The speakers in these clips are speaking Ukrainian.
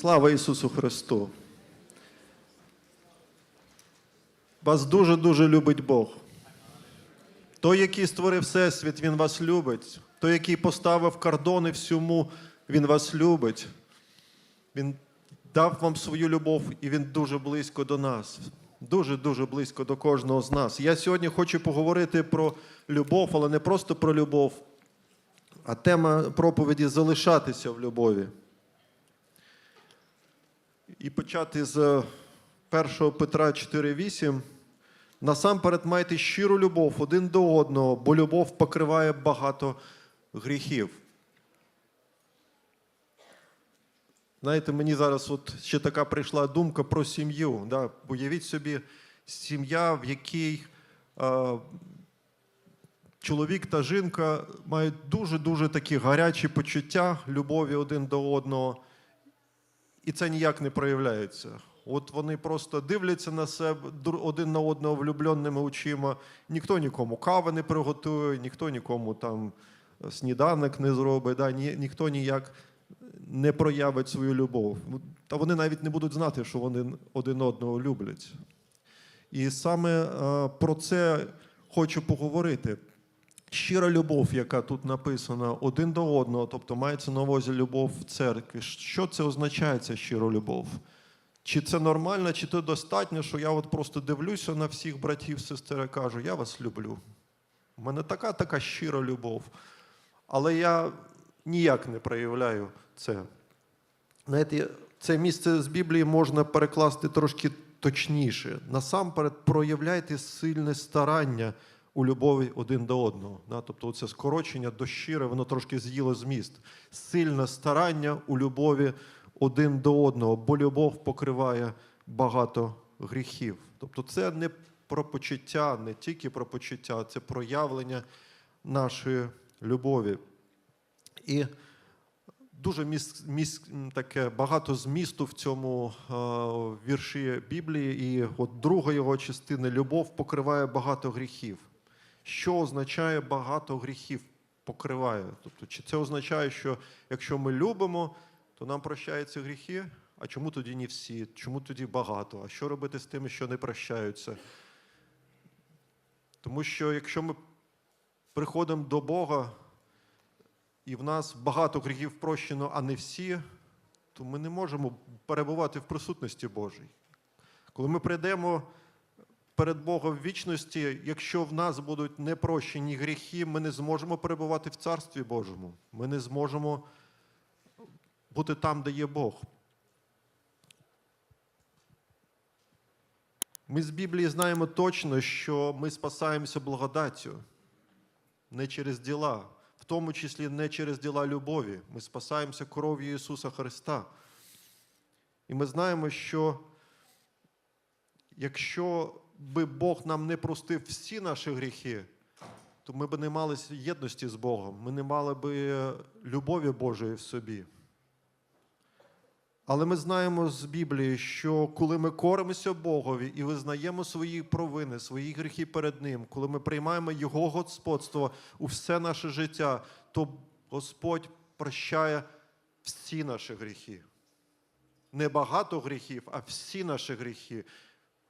Слава Ісусу Христу! Вас дуже-дуже любить Бог. Той, який створив Всесвіт, Він вас любить. Той, який поставив кордони всьому, Він вас любить. Він дав вам свою любов, і Він дуже близько до нас. Дуже-дуже близько до кожного з нас. Я сьогодні хочу поговорити про любов, але не просто про любов, а тема проповіді залишатися в любові. І почати з 1 Петра 4,8. Насамперед майте щиру любов один до одного, бо любов покриває багато гріхів. Знаєте, мені зараз от ще така прийшла думка про сім'ю. Да? Уявіть собі, сім'я, в якій е, чоловік та жінка мають дуже-дуже такі гарячі почуття любові один до одного, і це ніяк не проявляється. От вони просто дивляться на себе один на одного влюбленими очима. Ніхто нікому кави не приготує, ніхто нікому там сніданок не зробить, да? ні, ніхто ніяк не проявить свою любов. Та вони навіть не будуть знати, що вони один одного люблять. І саме е, про це хочу поговорити. Щира любов, яка тут написана один до одного, тобто мається на увазі любов в церкві. Що це означає, ця щира любов? Чи це нормально, чи це достатньо, що я от просто дивлюся на всіх братів, сестер і кажу, я вас люблю. У мене така така щира любов. Але я ніяк не проявляю це. Знаєте, це місце з Біблії можна перекласти трошки точніше. Насамперед, проявляйте сильне старання у любові один до одного. Да? Тобто це скорочення до щире, воно трошки з'їло зміст. Сильне старання у любові один до одного, бо любов покриває багато гріхів. Тобто це не про почуття, не тільки про почуття, це проявлення нашої любові. І дуже міс, міс, таке багато змісту в цьому е, вірші Біблії. І от друга його частина любов покриває багато гріхів. Що означає багато гріхів покриває? Тобто, чи це означає, що якщо ми любимо, то нам прощаються гріхи? А чому тоді не всі? Чому тоді багато? А що робити з тими, що не прощаються? Тому що якщо ми приходимо до Бога, і в нас багато гріхів прощено, а не всі, то ми не можемо перебувати в присутності Божій. Коли ми прийдемо перед Богом в вічності, якщо в нас будуть непрощені гріхи, ми не зможемо перебувати в Царстві Божому. Ми не зможемо бути там, де є Бог. Ми з Біблії знаємо точно, що ми спасаємося благодаттю, не через діла, в тому числі не через діла любові. Ми спасаємося кров'ю Ісуса Христа. І ми знаємо, що якщо би Бог нам не простив всі наші гріхи, то ми б не мали єдності з Богом, ми не мали би любові Божої в собі. Але ми знаємо з Біблії, що коли ми коримося Богові і визнаємо свої провини, свої гріхи перед Ним, коли ми приймаємо Його господство у все наше життя, то Господь прощає всі наші гріхи. Не багато гріхів, а всі наші гріхи.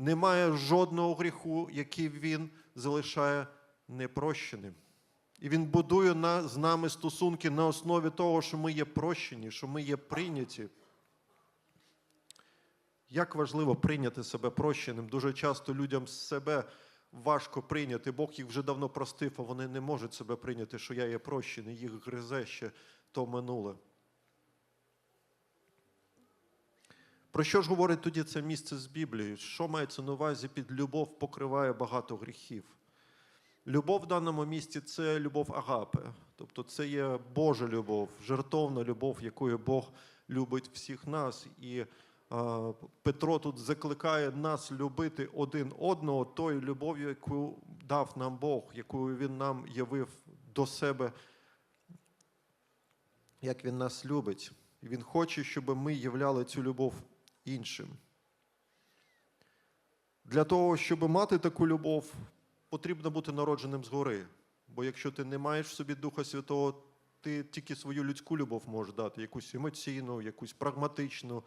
Немає жодного гріху, який Він залишає непрощеним. І Він будує на, з нами стосунки на основі того, що ми є прощені, що ми є прийняті. Як важливо прийняти себе прощеним. Дуже часто людям себе важко прийняти. Бог їх вже давно простив, а вони не можуть себе прийняти, що я є прощений, їх гризе ще то минуле. Про що ж говорить тоді це місце з Біблії? Що мається на увазі під любов покриває багато гріхів? Любов в даному місці це любов агапе, тобто це є Божа любов, жертовна любов, якою Бог любить всіх нас. І а, Петро тут закликає нас любити один одного тою любов'ю, яку дав нам Бог, якою Він нам явив до себе, як Він нас любить. Він хоче, щоб ми являли цю любов іншим. Для того, щоб мати таку любов, потрібно бути народженим згори. Бо якщо ти не маєш в собі Духа Святого, ти тільки свою людську любов можеш дати, якусь емоційну, якусь прагматичну,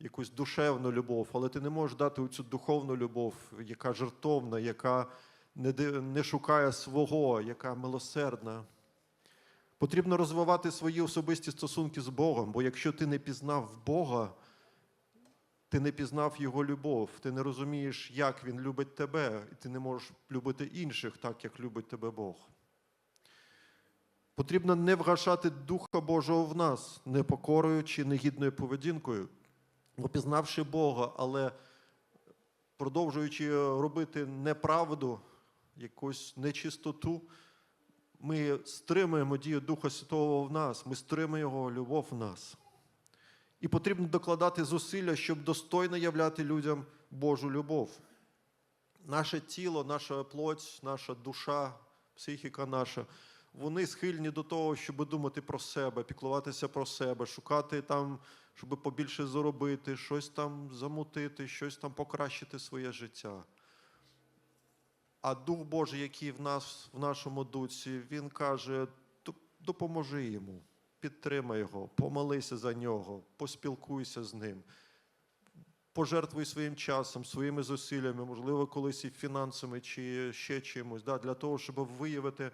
якусь душевну любов, але ти не можеш дати цю духовну любов, яка жертовна, яка не, не шукає свого, яка милосердна. Потрібно розвивати свої особисті стосунки з Богом, бо якщо ти не пізнав Бога, ти не пізнав Його любов, ти не розумієш, як Він любить тебе, і ти не можеш любити інших так, як любить тебе Бог. Потрібно не вгашати Духа Божого в нас непокорою чи негідною поведінкою, опізнавши Бога, але продовжуючи робити неправду, якусь нечистоту, ми стримуємо дію Духа Святого в нас, ми стримуємо Його любов в нас. І потрібно докладати зусилля, щоб достойно являти людям Божу любов. Наше тіло, наша плоть, наша душа, психіка наша, вони схильні до того, щоб думати про себе, піклуватися про себе, шукати там, щоб побільше заробити, щось там замутити, щось там покращити своє життя. А Дух Божий, який в нас, в нашому дусі, він каже: допоможи йому, підтримай його, помолися за нього, поспілкуйся з ним, пожертвуй своїм часом, своїми зусиллями, можливо, колись і фінансами чи ще чимось, да, для того, щоб виявити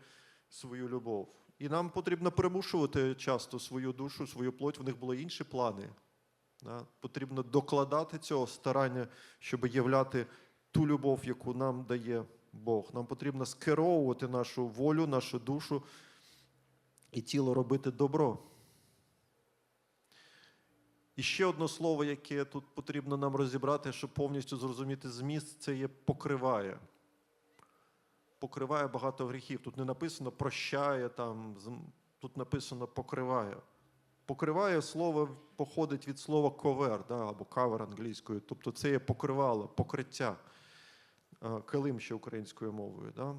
свою любов. І нам потрібно примушувати часто свою душу, свою плоть, в них були інші плани. Да? Потрібно докладати цього старання, щоб являти ту любов, яку нам дає Бог. Нам потрібно скеровувати нашу волю, нашу душу і тіло робити добро. І ще одне слово, яке тут потрібно нам розібрати, щоб повністю зрозуміти зміст, це є покриває. Покриває багато гріхів. Тут не написано прощає, там, тут написано покриває. Покриває слово походить від слова ковер да, або кавер англійською. Тобто це є покривало, покриття. Е, Килим ще українською мовою. Да?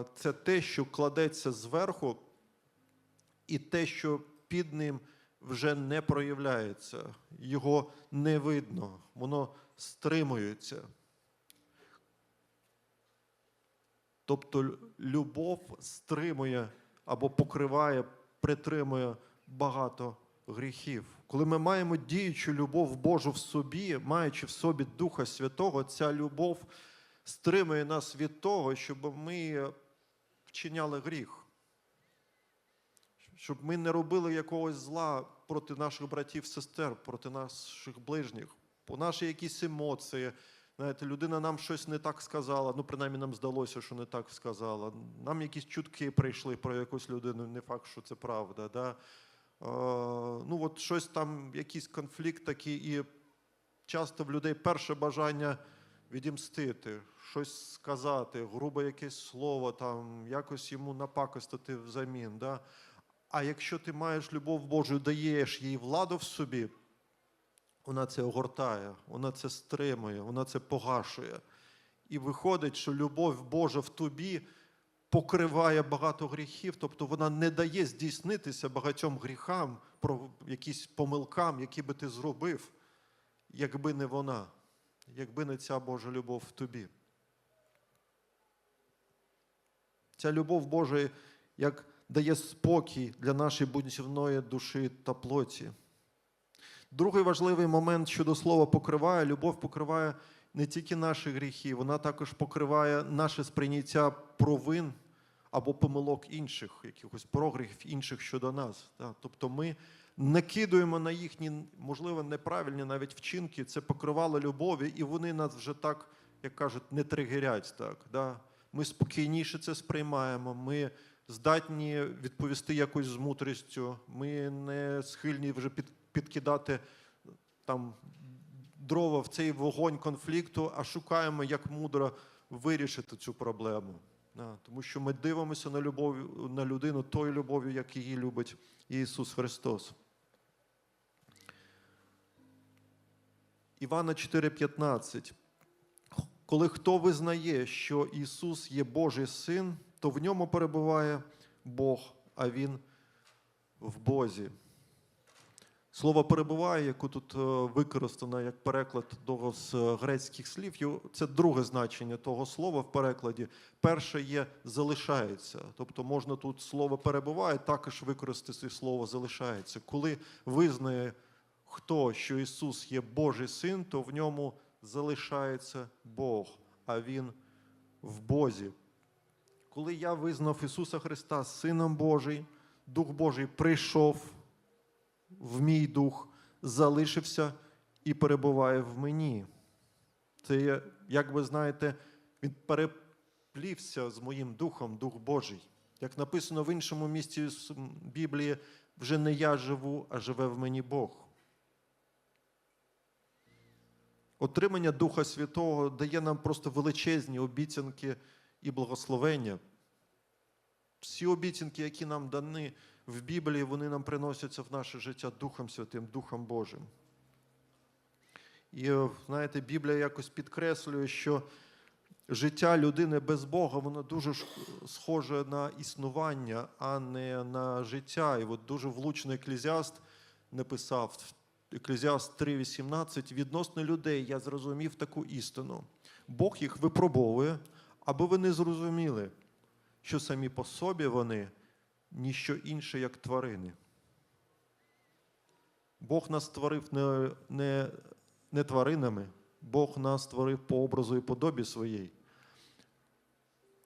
Е, Це те, що кладеться зверху, і те, що під ним вже не проявляється, його не видно, воно стримується. Тобто любов стримує або покриває, притримує багато гріхів. Коли ми маємо діючу любов Божу в собі, маючи в собі Духа Святого, ця любов стримує нас від того, щоб ми вчиняли гріх. Щоб ми не робили якогось зла проти наших братів, сестер, проти наших ближніх, по наші якісь емоції. Знаєте, людина нам щось не так сказала, ну, принаймні нам здалося, що не так сказала. Нам якісь чутки прийшли про якусь людину, не факт, що це правда. Да? Е, ну, от щось там, якийсь конфлікт такий, і часто в людей перше бажання відімстити, щось сказати, грубе якесь слово, там, якось йому напакостити взамін. Да? А якщо ти маєш любов Божу, даєш їй владу в собі, вона це огортає, вона це стримує, вона це погашує. І виходить, що любов Божа в тобі покриває багато гріхів, тобто вона не дає здійснитися багатьом гріхам, якісь помилкам, які би ти зробив, якби не вона, якби не ця Божа любов в тобі. Ця любов Божа як дає спокій для нашої бунтівної душі та плоті. Другий важливий момент щодо слова покриває, любов покриває не тільки наші гріхи, вона також покриває наше сприйняття провин або помилок інших, якихось прогріхів інших щодо нас. Тобто ми не кидуємо на їхні, можливо, неправильні навіть вчинки, це покривало любові, і вони нас вже так, як кажуть, не тригерять. Так? Да? Ми спокійніше це сприймаємо. Ми здатні відповісти якось з мудрістю. Ми не схильні вже під, підкидати там дрова в цей вогонь конфлікту, а шукаємо, як мудро вирішити цю проблему. Да, тому що ми дивимося на любов на людину тою любов'ю, як її любить Ісус Христос. Івана 4,15. Коли хто визнає, що Ісус є Божий син, то в ньому перебуває Бог, а Він в Бозі. Слово перебуває, яку тут е, використано як переклад того з е, грецьких слів, це друге значення того слова в перекладі. Перше є залишається. Тобто можна тут слово перебуває, також використати слово залишається. Коли визнає хто, що Ісус є Божий син, то в ньому залишається Бог, а Він в Бозі. Коли я визнав Ісуса Христа Сином Божий, Дух Божий прийшов в мій дух, залишився і перебуває в мені. Це, як ви знаєте, він переплівся з моїм духом, Дух Божий. Як написано в іншому місці Біблії, вже не я живу, а живе в мені Бог. Отримання Духа Святого дає нам просто величезні обіцянки і благословення. Всі обіцянки, які нам дані в Біблії, вони нам приносяться в наше життя Духом Святим, Духом Божим. І знаєте, Біблія якось підкреслює, що життя людини без Бога, воно дуже схоже на існування, а не на життя. І от дуже влучно еклезіаст написав, Еклезіаст 3,18, відносно людей я зрозумів таку істину. Бог їх випробовує, аби вони зрозуміли, що самі по собі вони ніщо інше, як тварини. Бог нас створив не, не, не тваринами, Бог нас створив по образу і подобі своєї.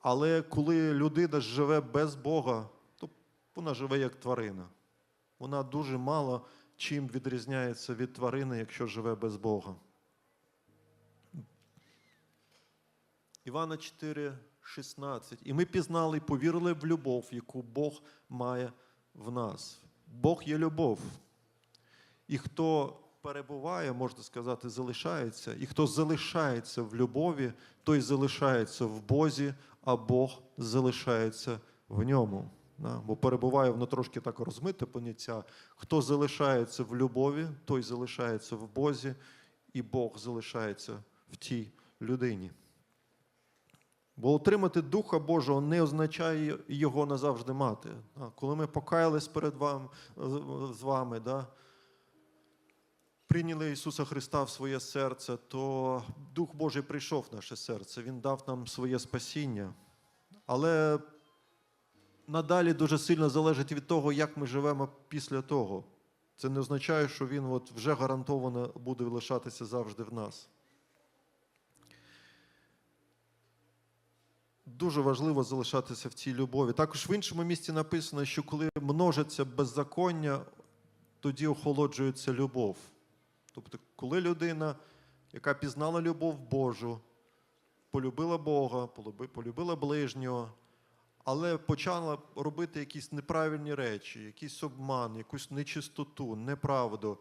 Але коли людина живе без Бога, то вона живе як тварина. Вона дуже мало чим відрізняється від тварини, якщо живе без Бога. Івана 4, 16. І ми пізнали і повірили в любов, яку Бог має в нас. Бог є любов. І хто перебуває, можна сказати, залишається, і хто залишається в любові, той залишається в Бозі, а Бог залишається в ньому. Бо перебуває, воно трошки так розмите поняття. Хто залишається в любові, той залишається в Бозі, і Бог залишається в тій людині. Бо отримати Духа Божого не означає його назавжди мати. Коли ми покаялись перед вами, з вами, да, прийняли Ісуса Христа в своє серце, то Дух Божий прийшов в наше серце, Він дав нам своє спасіння. Але надалі дуже сильно залежить від того, як ми живемо після того. Це не означає, що Він от вже гарантовано буде лишатися завжди в нас. Дуже важливо залишатися в цій любові. Також в іншому місці написано, що коли множиться беззаконня, тоді охолоджується любов. Тобто, коли людина, яка пізнала любов Божу, полюбила Бога, полюбила ближнього, але почала робити якісь неправильні речі, якийсь обман, якусь нечистоту, неправду,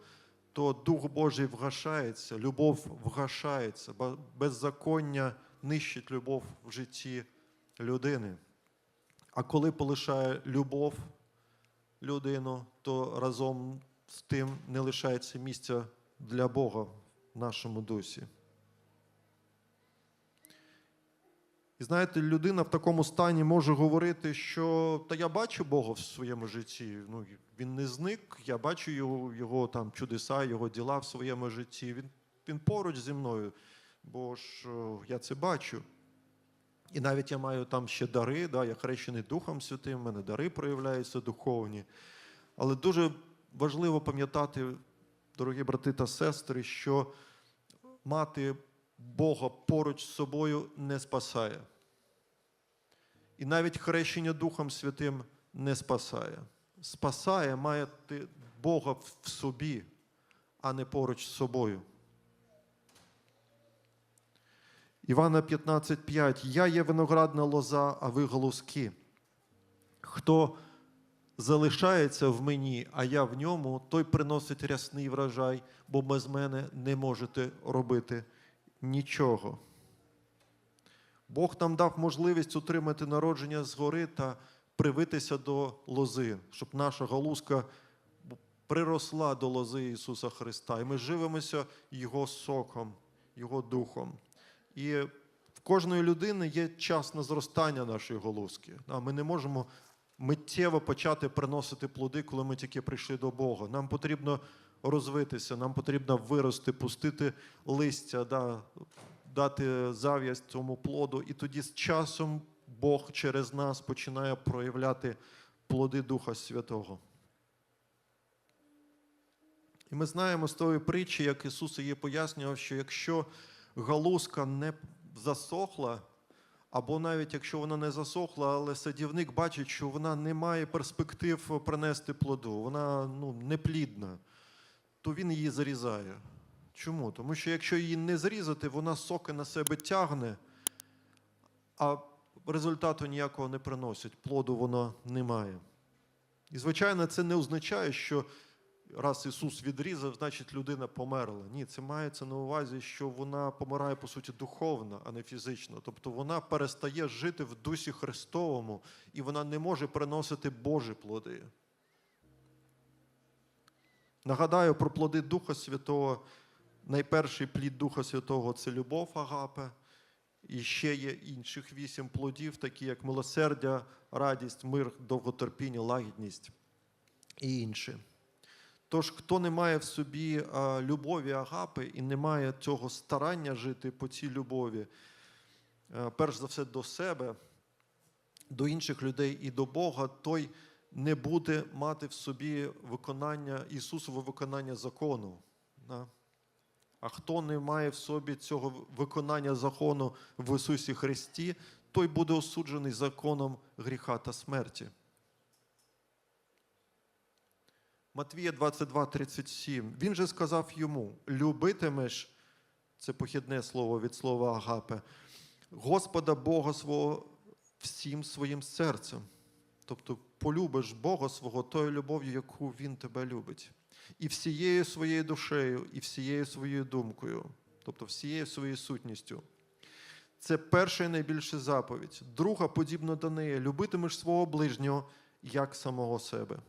то Дух Божий вгашається, любов вгашається, беззаконня нищить любов в житті людини. А коли полишає любов людину, то разом з тим не лишається місця для Бога в нашому дусі. І знаєте, людина в такому стані може говорити, що та я бачу Бога в своєму житті. Ну, він не зник, я бачу його, його там чудеса, його діла в своєму житті. Він, він поруч зі мною, бо ж я це бачу. І навіть я маю там ще дари, да, я хрещений Духом Святим, в мене дари проявляються духовні. Але дуже важливо пам'ятати, дорогі брати та сестри, що мати Бога поруч з собою не спасає. І навіть хрещення Духом Святим не спасає. Спасає мати Бога в собі, а не поруч з собою. Івана 15,5. Я є виноградна лоза, а ви голоски. Хто залишається в мені, а я в ньому, той приносить рясний врожай, бо без мене не можете робити нічого. Бог нам дав можливість отримати народження згори та привитися до лози, щоб наша галузка приросла до лози Ісуса Христа. І ми живемося Його соком, Його духом. І в кожної людини є час на зростання нашої голузки. А Ми не можемо миттєво почати приносити плоди, коли ми тільки прийшли до Бога. Нам потрібно розвитися, нам потрібно вирости, пустити листя, да, дати зав'язь цьому плоду. І тоді з часом Бог через нас починає проявляти плоди Духа Святого. І ми знаємо з тої притчі, як Ісус її пояснював, що якщо галузка не засохла, або навіть якщо вона не засохла, але садівник бачить, що вона не має перспектив принести плоду, вона ну, неплідна, то він її зарізає. Чому? Тому що якщо її не зрізати, вона соки на себе тягне, а результату ніякого не приносить, плоду воно не має. І, звичайно, це не означає, що раз Ісус відрізав, значить людина померла. Ні, це мається на увазі, що вона помирає, по суті, духовно, а не фізично. Тобто вона перестає жити в дусі Христовому, і вона не може приносити Божі плоди. Нагадаю про плоди Духа Святого. Найперший плід Духа Святого це любов Агапе. І ще є інших вісім плодів, такі як милосердя, радість, мир, довготерпіння, лагідність і інші. Тож, хто не має в собі любові агапи і не має цього старання жити по цій любові, а, перш за все до себе, до інших людей і до Бога, той не буде мати в собі виконання Ісусове виконання закону. А хто не має в собі цього виконання закону в Ісусі Христі, той буде осуджений законом гріха та смерті. Матвія 22, 37. Він же сказав йому: любитимеш, це похідне слово від слова агапе, Господа Бога свого всім своїм серцем. Тобто полюбиш Бога свого тою любов'ю, яку Він тебе любить. І всією своєю душею, і всією своєю думкою, тобто всією своєю сутністю. Це перша і найбільша заповідь. Друга, подібна до неї, любитимеш свого ближнього як самого себе.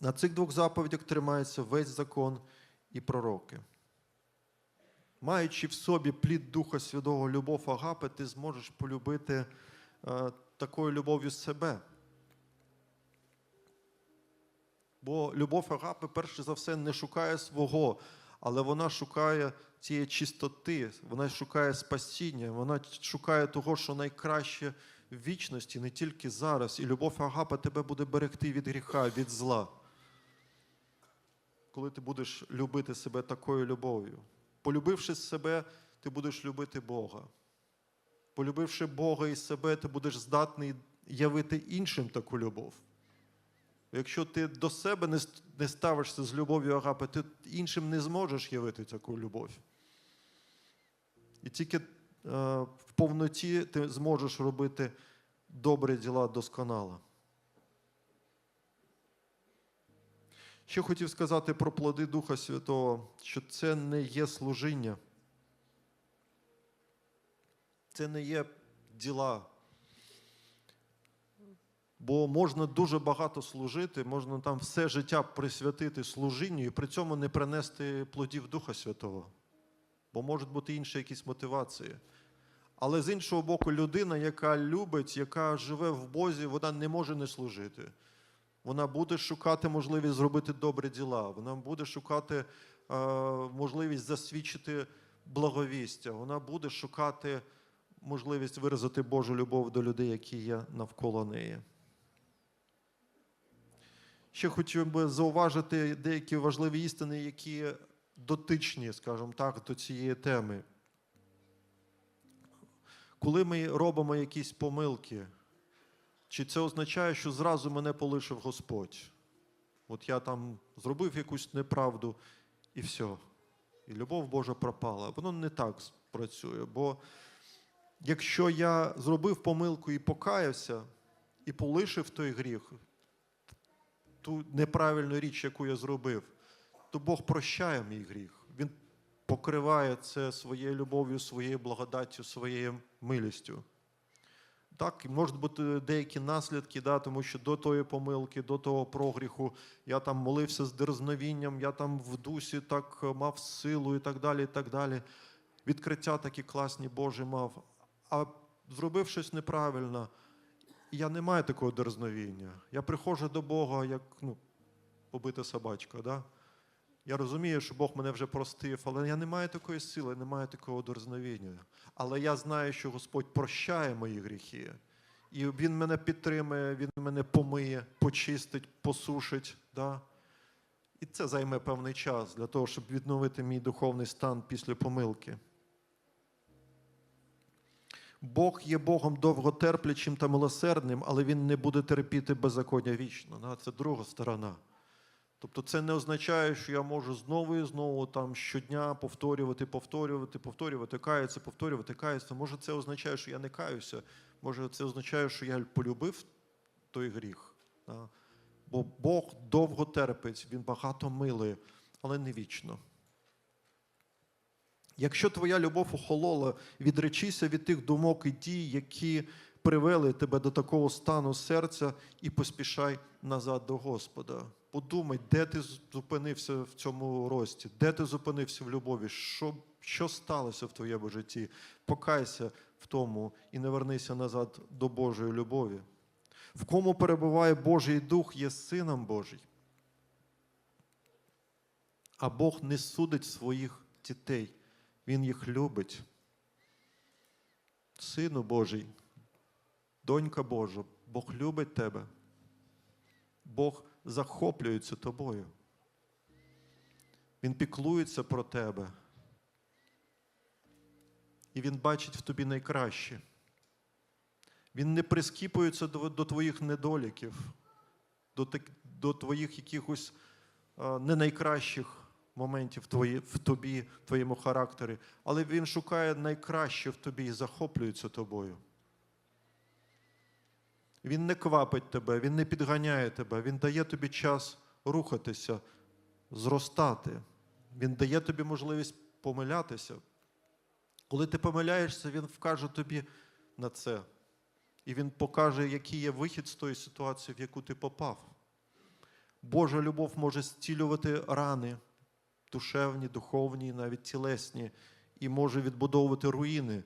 На цих двох заповідях тримається весь закон і пророки. Маючи в собі плід Духа Святого любов Агапи, ти зможеш полюбити е, такою любов'ю себе. Бо любов Агапи, перш за все, не шукає свого, але вона шукає цієї чистоти, вона шукає спасіння, вона шукає того, що найкраще в вічності, не тільки зараз. І любов Агапи тебе буде берегти від гріха, від зла. Коли ти будеш любити себе такою любов'ю. Полюбивши себе, ти будеш любити Бога. Полюбивши Бога і себе, ти будеш здатний явити іншим таку любов. Якщо ти до себе не, ставишся з любов'ю Агапи, ти іншим не зможеш явити таку любов. І тільки е, в повноті ти зможеш робити добрі діла досконало. Ще хотів сказати про плоди Духа Святого, що це не є служіння. Це не є діла. Бо можна дуже багато служити, можна там все життя присвятити служінню і при цьому не принести плодів Духа Святого. Бо можуть бути інші якісь мотивації. Але з іншого боку, людина, яка любить, яка живе в Бозі, вона не може не служити. Вона буде шукати можливість зробити добрі діла, вона буде шукати е, можливість засвідчити благовістя, вона буде шукати можливість виразити Божу любов до людей, які є навколо неї. Ще хотів би зауважити деякі важливі істини, які дотичні, скажімо так, до цієї теми. Коли ми робимо якісь помилки, чи це означає, що зразу мене полишив Господь? От я там зробив якусь неправду і все. І любов Божа пропала. Воно не так працює. Бо якщо я зробив помилку і покаявся, і полишив той гріх, ту неправильну річ, яку я зробив, то Бог прощає мій гріх. Він покриває це своєю любов'ю, своєю благодаттю, своєю милістю. Так, можуть бути деякі наслідки, да, тому що до тої помилки, до того прогріху я там молився з дерзновінням, я там в дусі так е, мав силу і так далі. і так далі. Відкриття такі класні Божі мав. А зробив щось неправильно, я не маю такого дерзновіння. Я приходжу до Бога, як ну, побита собачка. Да? Я розумію, що Бог мене вже простив, але я не маю такої сили, не маю такого дорозновіння. Але я знаю, що Господь прощає мої гріхи. І Він мене підтримує, Він мене помиє, почистить, посушить. Да? І це займе певний час для того, щоб відновити мій духовний стан після помилки. Бог є Богом довготерплячим та милосердним, але Він не буде терпіти беззаконня вічно. Це друга сторона. Тобто це не означає, що я можу знову і знову там щодня повторювати, повторювати, повторювати, каятися, повторювати, каятися. Може, це означає, що я не каюся. Може, це означає, що я полюбив той гріх. Бо Бог довго терпить, Він багато милує, але не вічно. Якщо твоя любов охолола, відречися від тих думок і дій, які привели тебе до такого стану серця, і поспішай назад до Господа. Подумай, де ти зупинився в цьому рості, де ти зупинився в любові, що, що сталося в твоєму житті. Покайся в тому і не вернися назад до Божої любові. В кому перебуває Божий Дух, є сином Божий. А Бог не судить своїх дітей, Він їх любить. Сину Божий, донька Божа, Бог любить тебе. Бог захоплюється тобою. Він піклується про тебе. І Він бачить в тобі найкраще. Він не прискіпується до, до твоїх недоліків, до, до твоїх якихось а, не найкращих моментів твої, в тобі, в твоєму характері, але він шукає найкраще в тобі і захоплюється тобою. Він не квапить тебе, він не підганяє тебе, він дає тобі час рухатися, зростати. Він дає тобі можливість помилятися. Коли ти помиляєшся, він вкаже тобі на це. І він покаже, який є вихід з тої ситуації, в яку ти попав. Божа любов може зцілювати рани, душевні, духовні, навіть тілесні, і може відбудовувати руїни